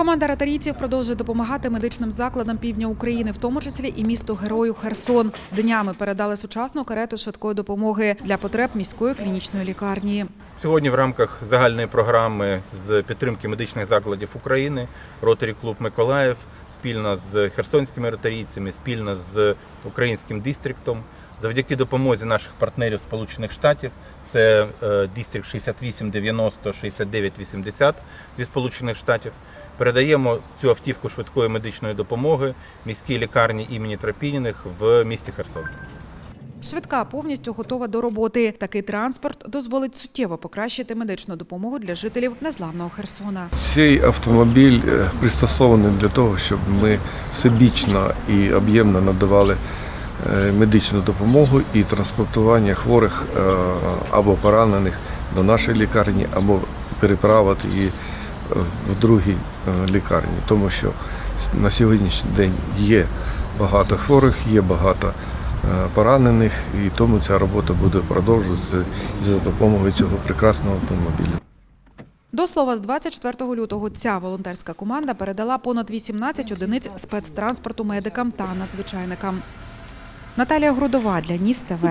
Команда ратарійців продовжує допомагати медичним закладам півдня України, в тому числі і місту герою Херсон. Днями передали сучасну карету швидкої допомоги для потреб міської клінічної лікарні. Сьогодні в рамках загальної програми з підтримки медичних закладів України Ротарі Клуб Миколаїв спільно з херсонськими ротарійцями, спільно з українським дистріктом, завдяки допомозі наших партнерів Сполучених Штатів. Це е, дистрикт 6890 6980 зі Сполучених Штатів. Передаємо цю автівку швидкої медичної допомоги міській лікарні імені Тропініних в місті Херсон. Швидка повністю готова до роботи. Такий транспорт дозволить суттєво покращити медичну допомогу для жителів незламного Херсона. Цей автомобіль е, пристосований для того, щоб ми всебічно і об'ємно надавали медичну допомогу і транспортування хворих е, або поранених до нашої лікарні, або переправити її е, в другій е, лікарні, тому що на сьогоднішній день є багато хворих, є багато е, поранених, і тому ця робота буде продовжуватися за допомогою цього прекрасного автомобіля. До слова, з 24 лютого ця волонтерська команда передала понад 18 одиниць спецтранспорту медикам та надзвичайникам. Наталія Грудова для НІС ТВ.